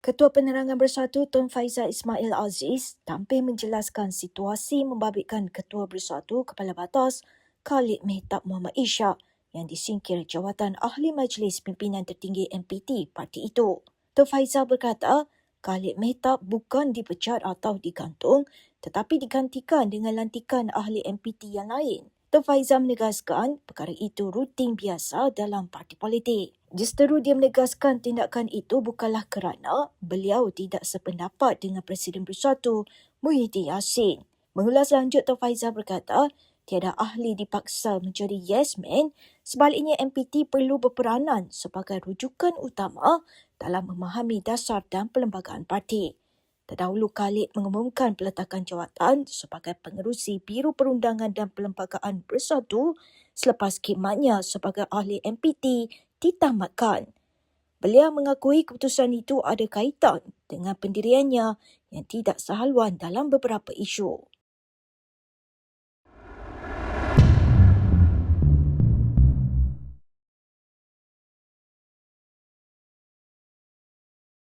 Ketua Penerangan Bersatu Tun Faizal Ismail Aziz tampil menjelaskan situasi membabitkan Ketua Bersatu Kepala Batas Khalid Mehtab Muhammad Ishak yang disingkir jawatan Ahli Majlis Pimpinan Tertinggi MPT parti itu. Tun Faizal berkata, Khalid Mehtab bukan dipecat atau digantung tetapi digantikan dengan lantikan ahli MPT yang lain. Tun Faizal menegaskan perkara itu rutin biasa dalam parti politik. Justeru dia menegaskan tindakan itu bukanlah kerana beliau tidak sependapat dengan Presiden Bersatu Muhyiddin Yassin. Mengulas lanjut, Tun Faizal berkata, tiada ahli dipaksa menjadi yes man, sebaliknya MPT perlu berperanan sebagai rujukan utama dalam memahami dasar dan perlembagaan parti. Terdahulu Khalid mengumumkan peletakan jawatan sebagai pengerusi Biro Perundangan dan Perlembagaan Bersatu selepas khidmatnya sebagai ahli MPT ditamatkan. Beliau mengakui keputusan itu ada kaitan dengan pendiriannya yang tidak sehaluan dalam beberapa isu.